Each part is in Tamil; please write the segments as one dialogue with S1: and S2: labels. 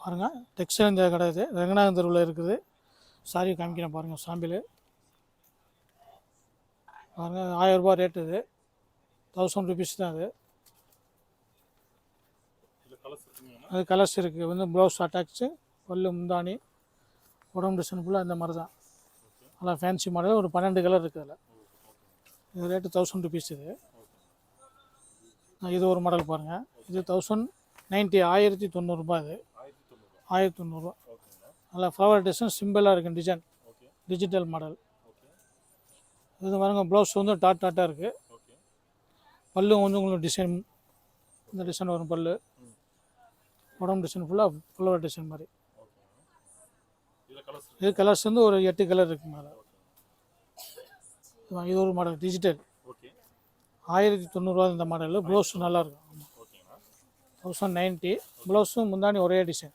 S1: பாருங்கள் டெக்ஸ்டைல் இந்த கடை இது ரங்கநாதன் தெருவில் இருக்குது. சாரி காமிக்கிறேன் பாருங்கள் சாம்பிள். பாருங்கள் ஆயிரம் ரூபாய் ரேட்டு இது. தௌசண்ட் ருபீஸ் தான் அது. அது கலர்ஸ் இருக்குது வந்து ப்ளவுஸ் அட்டாச்சு பல்லு முந்தானி உடம்பு டிசைன் ஃபுல்லாக இந்த மாதிரி தான். நல்லா ஃபேன்சி மாடல் ஒரு பன்னெண்டு கலர் இருக்குது அதில். இது ரேட்டு தௌசண்ட் ருபீஸ் இது. இது ஒரு மாடல் பாருங்கள் இது தௌசண்ட் நைன்ட்டி ஆயிரத்தி தொண்ணூறுரூபா இது.
S2: ஆயிரத்தி தொண்ணூறுபா
S1: தொண்ணூறுரூவா நல்லா ஃப்ளவர் டிசைன் சிம்பிளாக இருக்கும் டிசைன் டிஜிட்டல் மாடல் இது பாருங்க ப்ளவுஸ் வந்து டாட் டாட்டாக இருக்குது பல்லு வந்து உங்களுக்கு டிசைன் இந்த டிசைன் வரும் பல்லு. உடம்பு டிசைன் ஃபுல்லாக ஃப்ளவர் டிசைன் மாதிரி.
S2: கலர்ஸ்
S1: இது கலர்ஸ் வந்து ஒரு எட்டு கலர் இருக்குது மேலே. இது ஒரு மாடல் டிஜிட்டல் ஆயிரத்தி தொண்ணூறுரூவா இந்த மாடலில் ப்ளவுஸ் நல்லா இருக்கும் தௌசண்ட் நைன்ட்டி ப்ளவுஸும் முந்தானி ஒரே டிசைன்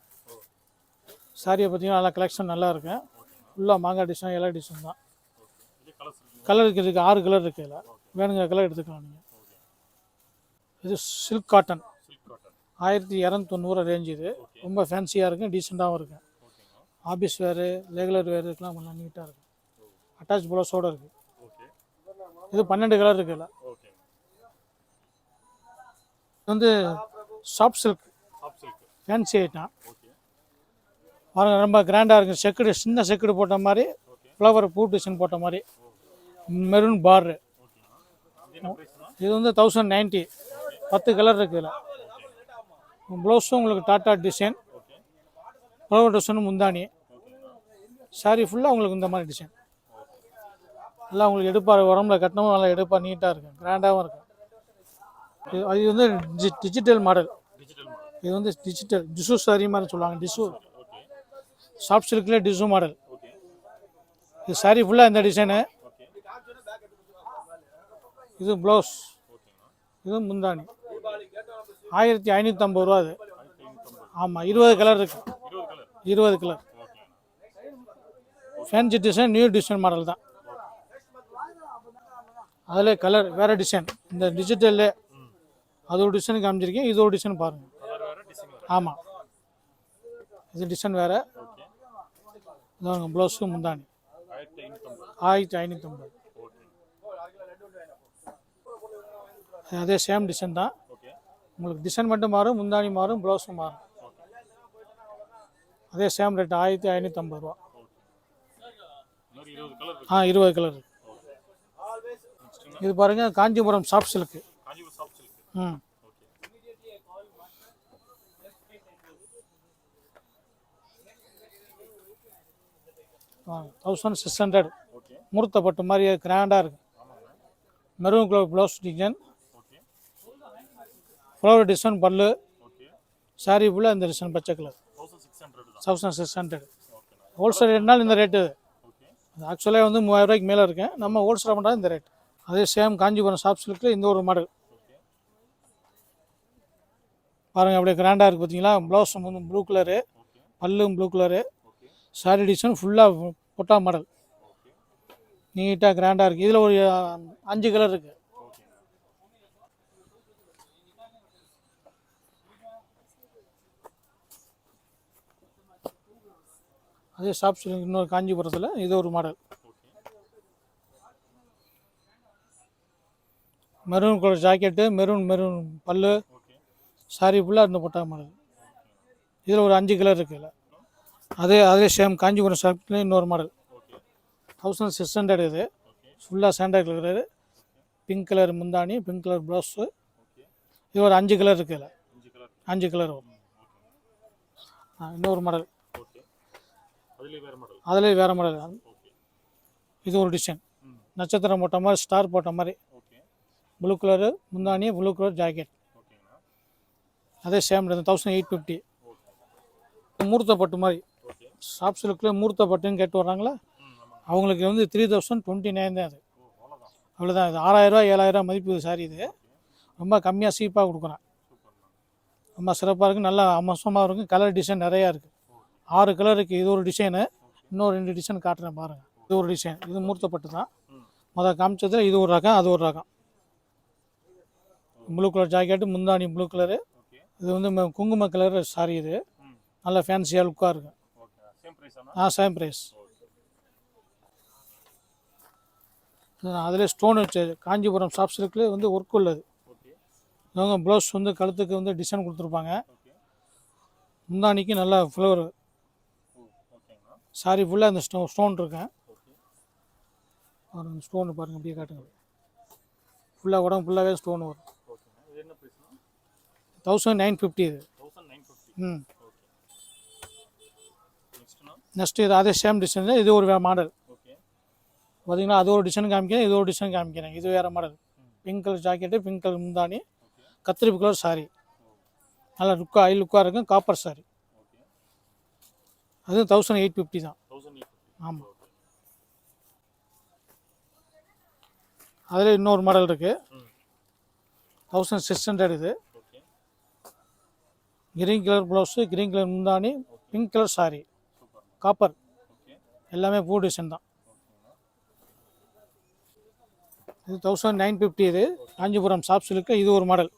S1: சாரியை பார்த்தீங்கன்னா நல்லா கலெக்ஷன் நல்லா இருக்கும் ஃபுல்லாக மாங்காய் டிஷன் எல்லா டிஷன் தான் கலர் இருக்குது ஆறு கலர் இருக்குது இதில் வேணுங்கிற கலர் எடுத்துக்கலாம் நீங்கள் இது சில்க் காட்டன் ஆயிரத்தி இரநூத்தொண்ணூறு ரேஞ்ச் இது. ரொம்ப ஃபேன்சியாக இருக்கும் டீசெண்டாகவும் இருக்கும் ஆஃபீஸ் வேறு ரெகுலர் வேறு இருக்கலாம் நல்லா நீட்டாக இருக்கும் அட்டாச் ப்ளவுஸோடு இருக்குது இது பன்னெண்டு கலர் இருக்குல்ல இது வந்து சாஃப்ட் சில்க் ஃபேன்சி ஐட்டம் ரொம்ப கிராண்டாக இருக்குது செக்குடு சின்ன செக்குடு போட்ட மாதிரி ஃப்ளவர் பூ டிசைன் போட்ட மாதிரி. மெரூன்
S2: ஓகேண்ணா இது
S1: வந்து தௌசண்ட் நைன்ட்டி பத்து கலர் இருக்குது இதில். ப்ளவுஸும் உங்களுக்கு டாட்டா டிசைன் ஃப்ளவர் டிசைன் முந்தானி. சாரி ஃபுல்லாக உங்களுக்கு இந்த மாதிரி டிசைன் நல்லா உங்களுக்கு எடுப்பார். உடம்புல கட்டணமும் நல்லா எடுப்பாக நீட்டாக இருக்கும் கிராண்டாகவும் இருக்கும் இது அது வந்து டிஜி- டிஜிட்டல் மாடல் இது வந்து டிஜிட்டல் டிசு சாரி மாதிரி சொல்லுவாங்க. டிசு சாஃப்ட் சில்கில் டிசு மாடல் இது சாரி ஃபுல்லாக இந்த டிசைனு இது ப்ளவுஸ் இது முந்தாணி. ஆயிரத்தி ஐநூற்றம்பது ரூபா அது. ஆமாம் இருபது கலர் இருக்கு.
S2: இருபது colour
S1: fancy design new design model தான். அதில் கலர் வேறு டிசைன் இந்த டிஜிட்டல்லே அது ஒரு டிசைன் காமிச்சிருக்கேன். இது ஒரு டிசைன் பாருங்கள் ஆமாம் இது டிசைன் வேறு. இதாங்க ப்ளவுஸு முந்தானி
S2: ஆயிரத்தி ஐநூற்றம்பது
S1: அதே சேம் டிசைன் தான். உங்களுக்கு டிசைன் மட்டும் மாறும் முந்தானி மாறும் ப்ளவுஸும் மாறும். அதே சேம் ரேட் ஆயிரத்தி ஐநூற்றம்பது ரூபா. ஆ இருபது கலர் இது பாருங்கள் காஞ்சிபுரம் சாஃப்ட் சில்க்கு ம். தௌசண்ட் சிக்ஸ் ஹண்ட்ரட்
S2: ஓகே
S1: முகூர்த்த பட்டு மாதிரி கிராண்டாக இருக்குது maroon colour blouse design flower design பல்லு. சாரி ஃபுல்லாக இந்த டிசைன் பச்சை colour
S2: thousand six hundred
S1: wholesale ரேட்னால இந்த ரேட்டு
S2: அது
S1: ஆக்சுவலாக வந்து மூவாயிரம் ரூபாய்க்கு மேலே இருக்கேன். நம்ம ஹோல்சேல் பண்ணுறது இந்த ரேட் அதே சேம் காஞ்சிபுரம் ஷாப் சில்கில் இந்த ஒரு மாடல் பாருங்கள் அப்படியே கிராண்டாக இருக்குது பார்த்தீங்களா ப்ளவுஸ் வந்து ப்ளூ கலரு பல்லும் ப்ளூ கலரு சாரி டிசைன் ஃபுல்லாக பொட்டா மாடல் நீட்டாக கிராண்டாக இருக்குது இதில் ஒரு அஞ்சு கலர் இருக்குது அதே சாஃப்ட் சில்க் இன்னொரு காஞ்சிபுரத்தில் இது ஒரு model maroon colour jacket maroon maroon பல்லு. சாரி ஃபுல்லாக இந்த பொட்டா மாடல் இதில் ஒரு அஞ்சு கலர் இருக்குது இதில். அதே அதே சேம் காஞ்சிபுரம் ஷாப்லேயும் இன்னொரு மாடல் தௌசண்ட் சிக்ஸ் ஹண்ட்ரட் இது. ஃபுல்லாக சாண்டல் இருக்கிறது. பிங்க் கலர் முந்தானி பிங்க் கலர் ப்ளவுஸு இது ஒரு அஞ்சு கலர் இருக்குது இதில்.
S2: அஞ்சு கலர்
S1: வரும். இன்னொரு மாடல்
S2: அதுலேயே வேறு மாடல்
S1: இது ஒரு டிசைன் நட்சத்திரம் போட்ட மாதிரி ஸ்டார் போட்ட மாதிரி. ப்ளூ கலரு முந்தானி ப்ளூ கலர் ஜாக்கெட் அதே சேம் தௌசண்ட் எயிட் ஃபிஃப்டி மூர்த்த பட்டு மாதிரி. சாஃப்ட் சில்கில் மூர்த்த பட்டுன்னு கேட்டு வர்றாங்களா? அவங்களுக்கு வந்து த்ரீ தௌசண்ட் டுவெண்ட்டி நைன் தான் அது.
S2: அவ்வளோதான்
S1: இது ஆறாயிரரூவா ஏழாயிரரூவா மதிப்பு சாரி இது. ரொம்ப கம்மியாக சீப்பாக கொடுக்குறேன். ரொம்ப சிறப்பாக இருக்குது நல்லா அம்சமாக இருக்கும் கலர் டிசைன் நிறையா இருக்குது ஆறு கலர் இருக்குது இது ஒரு டிசைனு இன்னும் ரெண்டு டிசைன் காட்டுறேன் பாருங்கள் இது ஒரு டிசைன் இது மூர்த்தப்பட்டு தான். முதல் காமிச்சதுல இது ஒரு ரகம் அது ஒரு ரகம். ப்ளூ கலர் ஜாக்கெட்டு முந்தானி ப்ளூ கலரு இது வந்து குங்கும கலர் சாரி இது. நல்ல ஃபேன்சியாக லுக்காக இருக்கும்
S2: ஓகே சேம் ப்ரைஸ் ஆனா
S1: ஆ சேம் ப்ரைஸ் அதில் ஸ்டோன் வச்சு காஞ்சிபுரம் சாஃப்ட் சில்க்லேயே வந்து ஒர்க் உள்ளது. இவங்க ப்ளவுஸ் வந்து கழுத்துக்கு வந்து டிசைன் கொடுத்துருப்பாங்க. முந்தானிக்கு நல்லா ஃப்ளவர் சாரி ஃபுல்லாக அந்த ஸ்டோ ஸ்டோன் இருக்கேன் பாருங்க ஸ்டோன் பாருங்க அப்படியே காட்டுங்க. ஃபுல்லாக உடம்பு ஃபுல்லாகவே ஸ்டோன் வரும். தௌசண்ட் நைன் ஃபிஃப்டி இது. ம். நெக்ஸ்ட் இது அதே சேம் டிசைன் இது ஒரு மாடல்
S2: ஓகே.
S1: பார்த்தீங்கன்னா அது ஒரு டிசைன் காமிக்கிறேன் இது ஒரு டிசைன் காமிக்கிறேன். இது வேறு model pink colour jacket pink colour முந்தானி கத்திரிப்பு கலர் சாரி நல்லா லுக்காக ஐ லுக்காக இருக்கும் காப்பர் சாரி அது தௌசண்ட் எயிட் ஃபிஃப்டி தான். ஆமாம் அதில் இன்னொரு மாடல் இருக்குது தௌசண்ட் சிக்ஸ் ஹண்ட்ரட் இது. Green colour blouse green colour முந்தானி பிங்க் கலர் சாரி காப்பர் எல்லாமே பூ டிசைன் தான். இது தௌசண்ட் நைன் ஃபிஃப்டி இது. காஞ்சிபுரம் சாப் சில்க்கு இது ஒரு மாடல்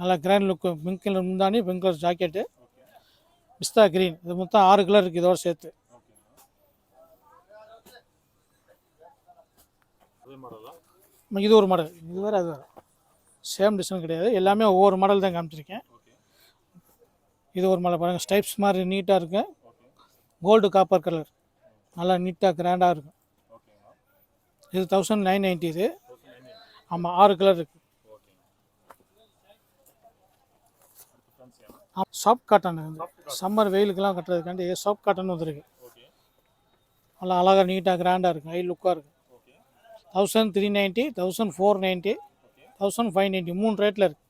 S1: நல்லா கிராண்ட் லுக்கு பிங்க் கலர் முந்தானி பிங்க் கலர் ஜாக்கெட்டு பிஸ்தா கிரீன் இது மொத்தம் ஆறு கலர் இருக்குது இதோட சேர்த்து. இது ஒரு மாடல் இது வேறு அது வேறு. சேம் டிசைன் கிடையாது. எல்லாமே ஒவ்வொரு மாடல் தான் காமிச்சிருக்கேன். இது ஒரு மலை பாருங்கள் ஸ்டைப்ஸ் மாதிரி நீட்டாக இருக்கு. கோல்டு காப்பர் கலர் நல்லா நீட்டாக கிராண்டாக இருக்கும் இது தௌசண்ட் நைன் நைன்ட்டி இது. ஆமாம் ஆறு கலர் இருக்குது சாஃப்ட் காட்டன் சம்மர் வெயிலுக்கெல்லாம் கட்டுறதுக்காண்டி சாஃப்ட் காட்டன் வந்துருக்கு. நல்லா அழகாக நீட்டாக கிராண்டாக இருக்கும் ஐ லுக்காக இருக்கும் thousand three ninety thousand four ninety thousand five ninety மூணு ரேட்டில் இருக்குது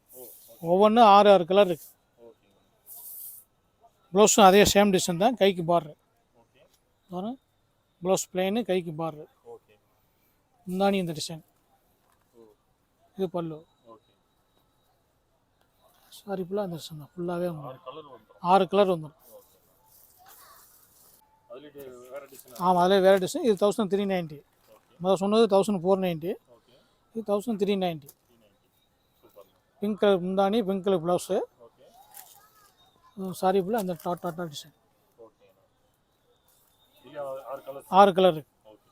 S1: ஒவ்வொன்றும் ஆறு ஆறு கலர் இருக்குது ப்ளவுஸும் அதே சேம் டிசைன் தான் கைக்கு பார்டர் வரும் ப்ளவுஸ் பிளெயின் கைக்கு பார்டர் இந்தாணி இந்த டிசைன். இது பல்லு. சாரி ஃபுல்லாக இந்த டிசைன் தான். ஃபுல்லாகவே
S2: ஆறு கலர் வந்துடும்
S1: ஆறு கலர் வந்துடும் ஆமாம் அதில் வேறு டிசைன். இது தௌசண்ட் த்ரீ நைன்ட்டி முதல் சொன்னது தௌசண்ட் ஃபோர் நைன்ட்டி இது thousand three ninety pink colour முந்தானி பிங்க் கலர் ப்ளவுஸு சாரி ஃபுல்லாக அந்த டாட் டாட்டா டிசைன்
S2: ஆறு
S1: கலர் இருக்குது
S2: ஓகே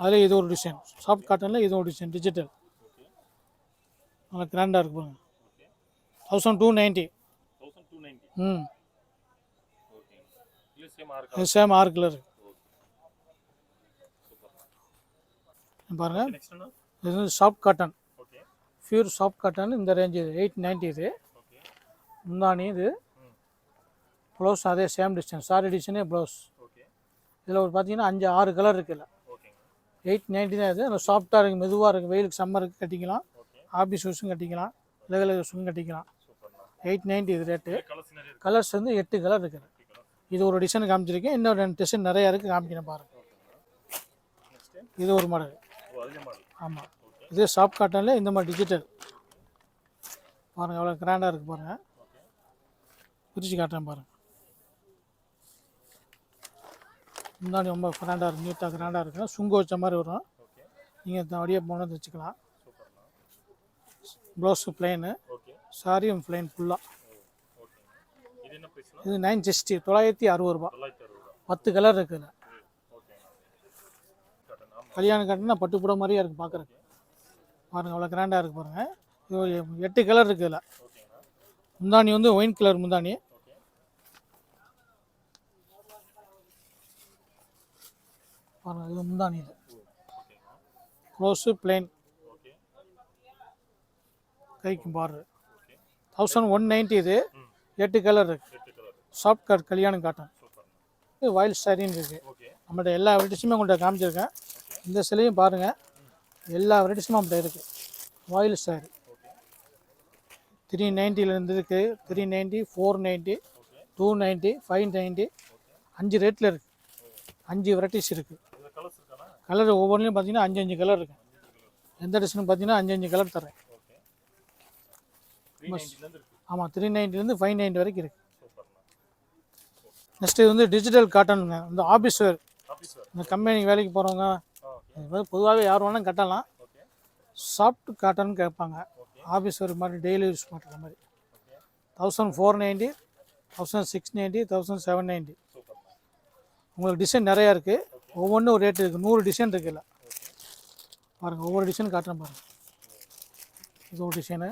S1: அதில் இது ஒரு டிசைன் சாஃப்ட் காட்டனில் இது ஒரு டிசைன் டிஜிட்டல் நல்லா கிராண்டாக இருக்கு பாருங்க. தௌசண்ட் டூ நைன்ட்டி ம்.
S2: சேம் ஆறு
S1: இது
S2: கலர்
S1: பாருங்கள் இது soft cotton pure soft cotton இந்த ரேஞ்ச் இது எயிட் நைன்ட்டி இது.
S2: ஓகே
S1: முந்தானி இது. ப்ளவுஸ் அதே சேம் டிசைன் சாரி டிசைனே ப்ளவுஸ் இதில் ஒரு பார்த்தீங்கன்னா அஞ்சு ஆறு கலர் இருக்குல்ல எயிட் நைன்ட்டி தான் இது. நல்லா சாஃப்டாக இருக்குது மெதுவாக இருக்குது வெயிலுக்கு சம்மருக்கு கட்டிக்கலாம். ஆஃபீஸ் யூஸும் கட்டிக்கலாம். லெகல் யூஸும் கட்டிக்கலாம். எயிட் நைன்ட்டி இது ரேட்டு
S2: கலர்ஸ்
S1: வந்து எட்டு கலர் இருக்குது. இது ஒரு டிசைன் காமிச்சிருக்கேன். இன்னும் ரெண்டு டிசைன் நிறையா இருக்குது காமிக்கிறேன் பாருங்கள் இது ஒரு மாடல் ஆமாம் இதே சாஃப்ட் காட்டனில் இந்த மாதிரி டிஜிட்டல் பாருங்கள் எவ்வளோ கிராண்டாக இருக்குது பாருங்கள் பிரித்து காட்டுறேன் பாருங்கள் முன்னாடி ரொம்ப கிராண்டாக இருக்கும் நீட்டாக கிராண்டாக இருக்கும் சுங்கு வச்ச மாதிரி வரும். நீங்கள் அப்படியே போனது வச்சுக்கலாம். ப்ளவுஸு பிளெயின் சாரியும் பிளெயின் ஃபுல்லாக
S2: இது
S1: நைன் சிக்ஸ்டி தொள்ளாயிரத்தி அறுபது ரூபா. பத்து கலர்
S2: ஆமாம்
S1: கல்யாணம் கட்டினா பட்டு புடவை மாதிரியே இருக்குது பார்க்குறக்கு பாருங்கள் அவ்வளோ கிராண்டாக இருக்குது பாருங்கள் இது எட்டு கலர் இருக்குது இதில். முந்தானி வந்து ஒயின் கலர் முந்தானி பாருங்கள் இது முந்தானி இது. க்ளோஸு பிளெயின்
S2: கைக்கும்
S1: கைக்கு பார்டர் தௌசண்ட் ஒன் நைன்ட்டி இது. எட்டு கலர் இருக்குது சாஃப்ட் கலர் கல்யாணம் காட்டன். இது வயல் சாரின்னு இருக்குது
S2: நம்மள்ட்ட
S1: நம்மகிட்ட எல்லா வெட்டிஸுமே உங்கள்கிட்ட காமிச்சிருக்கேன். இந்த சிலையும் பாருங்கள் எல்லா வெரைட்டிஸும் நம்மகிட்ட இருக்குது வாயில் சாரி த்ரீ நைன்ட்டிலேருந்து இருக்குது three ninety four ninety two ninety five ninety அஞ்சு ரேட்டில் இருக்குது அஞ்சு வெரைட்டிஸ் இருக்குது கலர் ஒவ்வொன்றிலையும் பார்த்தீங்கன்னா அஞ்சு அஞ்சு கலர் இருக்குது எந்த டிசைனும் பார்த்தீங்கன்னா அஞ்சு அஞ்சு கலர் தரேன் ஆமாம் த்ரீ நைன்ட்டிலேருந்து ஃபைவ் நைன்ட்டி வரைக்கும் இருக்குது நெக்ஸ்ட்டு இது வந்து டிஜிட்டல் காட்டனுங்க இந்த ஆஃபீஸ் வேர் இந்த கம்பெனிக்கு வேலைக்கு போகிறவங்க இது மாதிரி பொதுவாகவே யார் வேணாலும் கட்டலாம். சாஃப்ட் காட்டன் கேட்பாங்க. ஆஃபீஸ் ஒரு மாதிரி டெய்லி யூஸ் பண்ணுற மாதிரி. Thousand four ninety thousand six ninety thousand seven ninety உங்களுக்கு டிசைன் நிறையா இருக்குது ஒவ்வொன்றும் ஒரு ரேட் இருக்குது நூறு டிசைன் இருக்குல்ல பாருங்கள் ஒவ்வொரு டிசைன் காட்டுறேன் பாருங்கள் இது ஒரு டிசைனு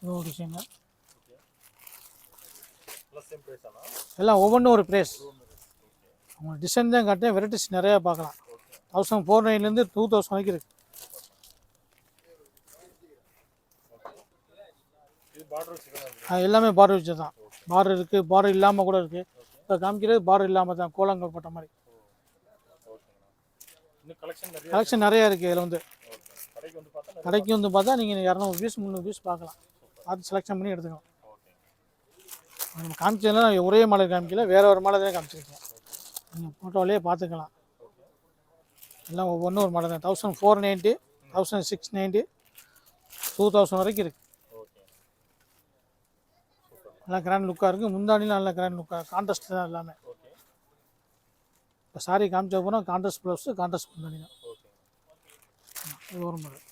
S1: இது ஒரு டிசைனு எல்லாம் ஒவ்வொன்றும் ஒரு ப்ரைஸ் உங்களுக்கு டிசைன் தான் காட்டேன் வெரைட்டிஸ் நிறையா பார்க்கலாம். தௌசண்ட் ஃபோர் நைன்லேருந்து டூ தௌசண்ட் வரைக்கும் இருக்குது அது எல்லாமே பார்டர் வச்சு தான். பார்டர் இருக்குது பார்டர் இல்லாமல் கூட இருக்குது இப்போ காமிக்கிறது பார்டர் இல்லாமல் தான் கோலங்கள் போட்ட மாதிரி.
S2: கலெக்ஷன் நிறைய
S1: நிறையா இருக்குது இதில் வந்து.
S2: கடைக்கு வந்து பார்த்தா
S1: நீங்கள் இரநூறு பீஸ் முந்நூறு பீஸ் பார்க்கலாம். பார்த்து செலெக்ஷன் பண்ணி எடுத்துக்கலாம்.
S2: ஓகே
S1: நம்ம காமிச்சதுலாம் ஒரே மாடல் காமிக்கல வேறு ஒரு மாடல் தான் காமிச்சிருக்கேன் நீங்கள் ஃபோட்டோவிலே பார்த்துக்கலாம். எல்லாம் ஒவ்வொன்றும் ஒரு மாடல் தான். Thousand four ninety thousand six ninety two thousand வரைக்கும் இருக்குது நல்லா கிராண்ட் லுக்காக இருக்குது முந்தானிலாம் நல்ல கிராண்ட் லுக்காக கான்ட்ராஸ்ட் தான் எல்லாமே. இப்போ சாரி காமிச்ச போனால் கான்ட்ராஸ்ட் ப்ளவுஸு கான்ட்ராஸ்ட் முந்தானி தான். இது ஒரு மாடல்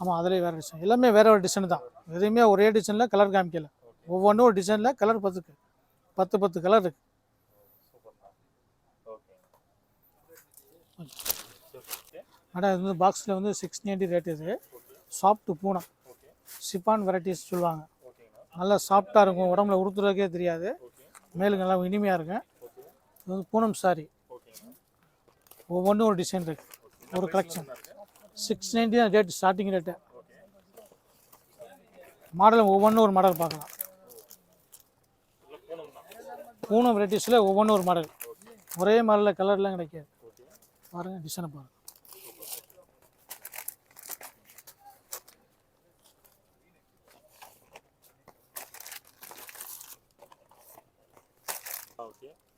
S1: ஆமாம் அதிலே வேறு டிசைன் எல்லாமே வேற ஒரு டிசைன் தான். எதுவுமே ஒரே டிசைனில் கலர் காமிக்கல. ஒவ்வொன்றும் ஒரு டிசைனில் கலர் பத்துக்கு. பத்து பத்து கலர் இருக்குது மேடம் இது வந்து பாக்ஸில் வந்து சிக்ஸ் நைன்டி ரேட் இது. சாஃப்ட் பூனம். சிப்பான் வெரைட்டிஸ் சொல்லுவாங்க. நல்லா சாஃப்டாக இருக்கும். உடம்புல உடுத்துறதுக்கே தெரியாது.
S2: ஓகே
S1: மேலுக்கு நல்லா இனிமையாக இருக்கும். இது வந்து பூனம் சாரி ஒவ்வொன்றும் ஒரு டிசைன் இருக்குது ஒரு கலெக்ஷன் சிக்ஸ் நைன்டி தான் ரேட் ஸ்டார்டிங் ரேட்டு மாடல் ஒவ்வொன்றும் ஒரு மாடல் பார்க்கலாம்.
S2: போனோம்னா
S1: பூனம் வெரைட்டிஸில் ஒவ்வொன்றும் ஒரு மாடல். ஒரே மாடலில் கலர்லாம் கிடைக்காது. பாருங்கள் டிசைனை பாருங்கள்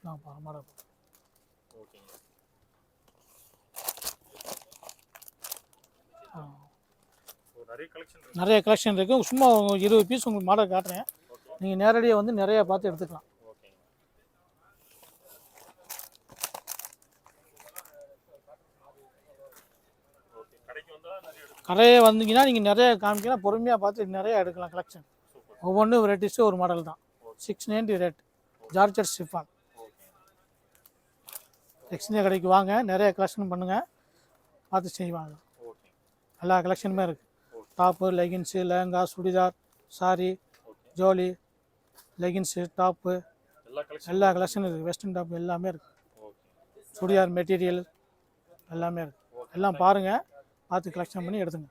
S1: நான் மாடல்
S2: ஓகேங்க நிறைய கலெக்ஷன் இருக்கு.
S1: இருக்குது சும்மா இருபது பீஸ் உங்களுக்கு மாடல் காட்டுறேன். நீங்கள் நேரடியாக வந்து நிறையா பார்த்து எடுத்துக்கலாம்
S2: ஓகேங்க ஓகே கடைக்கு வந்தா நிறைய
S1: வந்தீங்கன்னா நீங்கள் நிறைய காமிக்கலாம் பொறுமையாக பார்த்து நிறைய எடுக்கலாம் கலெக்ஷன் ஒவ்வொன்றும் வெரைட்டிஸும் ஒரு மாடல் தான். Six ninety rate georgette chiffon
S2: okay
S1: exchange கடைக்கு வாங்க. நிறைய கலெக்ஷன் பண்ணுங்கள் பார்த்து செய்வாங்க. எல்லா கலெக்ஷனுமே இருக்குது டாப்பு லெகின்ஸு லெஹங்கா சுடிதார் சாரி ஜோலி லெகின்ஸு டாப்பு
S2: எல்லா
S1: கலெக்ஷனும் இருக்குது வெஸ்டர்ன் டாப் எல்லாமே இருக்குது சுடிதார் மெட்டீரியல் எல்லாமே இருக்குது எல்லாம் பாருங்கள் பார்த்து கலெக்ஷன் பண்ணி எடுத்துங்க.